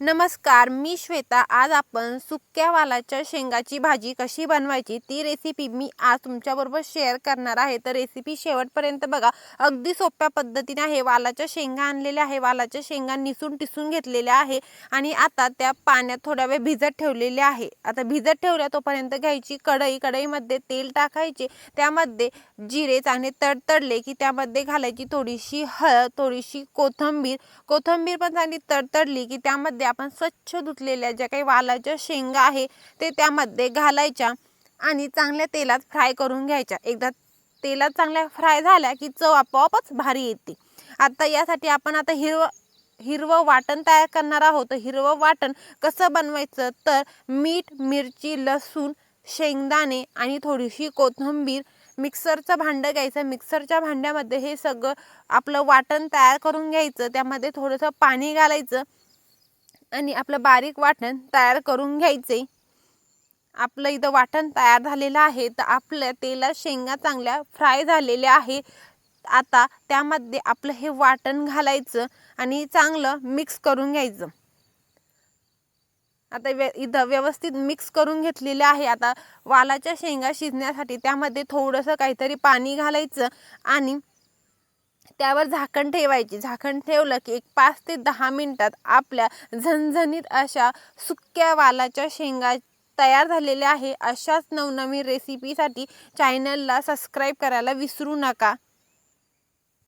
नमस्कार मी श्वेता. आज आपण सुक्या वालाच्या शेंगाची भाजी कशी बनवायची ती रेसिपी मी आज तुमच्याबरोबर शेअर करणार आहे. तर रेसिपी शेवटपर्यंत बघा अगदी सोप्या पद्धतीने आहे. वालाच्या शेंगा आणलेल्या आहे. वालाच्या शेंगा निसून टिसून घेतलेल्या आहे. आणि आता त्या पाण्यात थोड्या वेळ भिजत ठेवलेल्या आहे. आता भिजत ठेवल्या तोपर्यंत घ्यायची कढई. कढईमध्ये तेल टाकायचे. त्यामध्ये जिरे चांगले तडतडले की त्यामध्ये घालायची थोडीशी हळद थोडीशी कोथिंबीर. कोथिंबीर पण चांगली तडतडली की त्यामध्ये आपण स्वच्छ धुतलेल्या ज्या काही वालाच्या शेंगा आहे ते त्यामध्ये घालायच्या आणि चांगल्या तेलात फ्राय करून घ्यायच्या. एकदा तेलात चांगल्या फ्राय झाल्या की चव आपोआपच भारी येते. आता यासाठी आपण आता हिरव हिरवं वाटण तयार करणार आहोत. तर हिरवं वाटण कसं बनवायचं? तर मीठ मिरची लसूण शेंगदाणे आणि थोडीशी कोथिंबीर मिक्सरचं भांडं घ्यायचं. मिक्सरच्या भांड्यामध्ये हे सगळं आपलं वाटण तयार करून घ्यायचं. त्यामध्ये थोडंसं पाणी घालायचं. आणि आपलं बारीक वाटण तयार करून घ्यायचे. आपलं इथं वाटण तयार झालेलं आहे तर आपल्या तेलात शेंगा चांगल्या फ्राय झालेल्या आहे. आता त्यामध्ये आपलं हे वाटण घालायचं आणि चांगलं मिक्स करून घ्यायचं. आता व्य इथं व्यवस्थित मिक्स करून घेतलेलं आहे. आता वालाच्या शेंगा शिजण्यासाठी त्यामध्ये थोडंसं काहीतरी पाणी घालायचं आणि त्यावर झाकण ठेवायची. झाकण ठेवलं की एक पाच ते दहा मिनटात आपल्या झणझणीत अशा सुक्या वालाच्या शेंगा तयार झालेल्या आहे. अशाच नवनवीन रेसिपीसाठी चॅनलला सबस्क्राईब करायला विसरू नका.